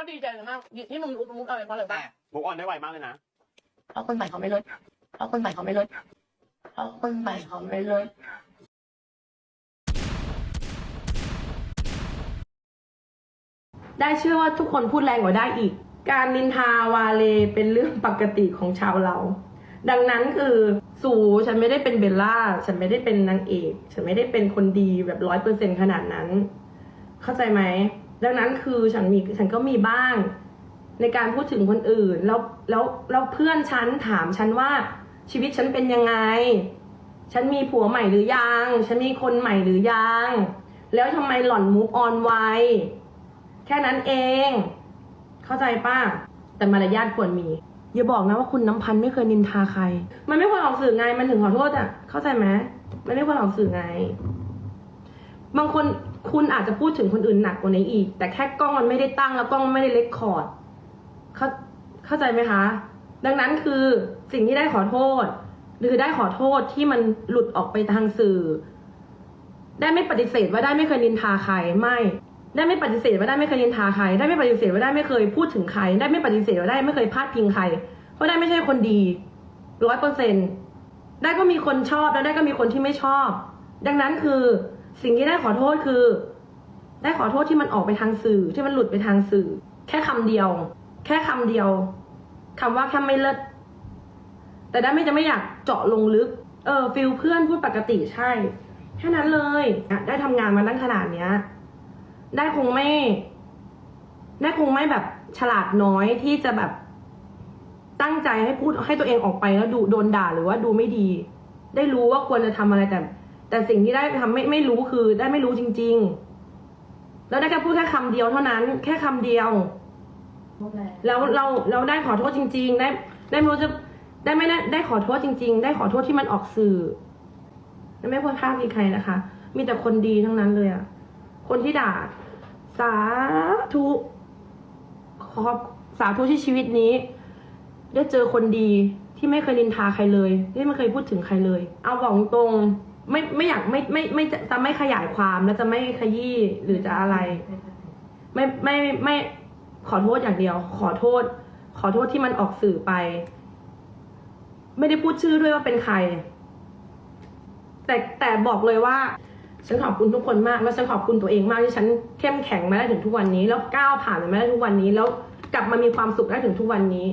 เขาดีใจมากที่มึงมุกมุกอะไรเพราะอะไรแต่ปะมุกออนได้ไวมากเลยนะเพราะคนใหม่เขาไม่ลดเพราะคนใหม่เขาไม่ลดเพราะคนใหม่เขาไม่ลดได้เชื่อว่าทุกคนพูดแรงกว่าได้อีก การนินทาวาเลเป็นเรื่องปกติของชาวเรา ดังนั้นคือสูฉันไม่ได้เป็นเบลล่า ฉันไม่ได้เป็นนางเอก ฉันไม่ได้เป็นคนดีแบบร้อยเปอร์เซ็นขนาดนั้น เข้าใจไหม ดังนั้นคือฉันมีฉันก็มีบ้าง ในการพูดถึงคนอื่น แล้วแล้วแล้วเพื่อนฉันถามฉันว่าชีวิตฉันเป็นยังไง ฉันมีผัวใหม่หรือยัง ฉันมีคนใหม่หรือยัง แล้วทำไมหล่อนมูฟออนไวแค่นั้นเอง เข้าใจป้าแต่มารยาทควรมี อย่าบอกนะว่าคุณน้ำพันธ์ไม่เคยนินทาใคร มันไม่ควรออกสื่อไง มันถึงขอโทษอะ เข้าใจไหมมันไม่ควรออกสื่อไง บางคนคุณอาจจะพูดถึงคนอื่นหนักกว่านี้อีก แต่แค่กล้องมันไม่ได้ตั้งแล้วกล้องไม่ได้เลคคอร์ดเข้าเข้าใจไหมคะ ดังนั้นคือสิ่งที่ได้ขอโทษ หรือได้ขอโทษที่มันหลุดออกไปทางสื่อ ได้ไม่ปฏิเสธว่าได้ไม่เคยนินทาใครไม่ได้ไม่ปฏิเสธว่าได้ไม่เคยนินทาใคร ได้ไม่ปฏิเสธว่าได้ไม่เคยพูดถึงใคร ได้ไม่ปฏิเสธว่าได้ไม่เคยพาดพิงใคร เพราะได้ไม่ใช่คนดีร้อยเปอร์เซ็นได้ก็มีคนชอบแล้วได้ก็มีคนที่ไม่ชอบ ดังนั้นคือ สิ่งที่ได้ขอโทษคือ ได้ขอโทษที่มันออกไปทางสื่อ ที่มันหลุดไปทางสื่อ แค่คำเดียว แค่คำเดียวคำว่าแค่ไม่เลิศแต่ได้ไม่จะไม่อยากเจาะลงลึก เออฟิลเพื่อนพูดปกติใช่ แค่นั้นเลยได้ทำงานมาตั้งขนาดเนี้ย ได้คงไม่ ได้คงไม่แบบฉลาดน้อยที่จะแบบตั้งใจให้พูดให้ตัวเองออกไปแล้วดูโดนด่าหรือว่าดูไม่ดี ได้รู้ว่าควรจะทำอะไรแต่ แต่สิ่งที่ได้ทำไม่ไม่รู้คือได้ไม่รู้จริง ๆ แล้วได้แค่พูดแค่คำเดียวเท่านั้น แค่คำเดียว แล้วเราเราได้ขอโทษจริง ๆ ได้ได้ไม่รู้จะได้ไม่ได้ได้ขอโทษจริง ๆ ได้ขอโทษที่มันออกสื่อและไม่ควรพลาดมีใครนะคะ มีแต่คนดีทั้งนั้นเลยอะคนที่ด่า สาธุขอบสาธุที่ชีวิตนี้ ได้เจอคนดีที่ไม่เคยนินทาใครเลยที่ไม่เคยพูดถึงใครเลย เอาบอกตรง ไม่ไม่อยากไม่ไม่ไม่จะจะไม่ขยายความและจะไม่ขยี้หรือจะอะไร ไม่ไม่ไม่ขอโทษอย่างเดียว ขอโทษ ขอโทษที่มันออกสื่อไป ไม่ได้พูดชื่อด้วยว่าเป็นใคร แต่แต่บอกเลยว่าฉันขอบคุณทุกคนมาก แล้วฉันขอบคุณตัวเองมากที่ฉันเข้มแข็งมาได้ถึงทุกวันนี้ แล้วก้าวผ่านมาได้ทุกวันนี้ แล้วกลับมามีความสุขได้ถึงทุกวันนี้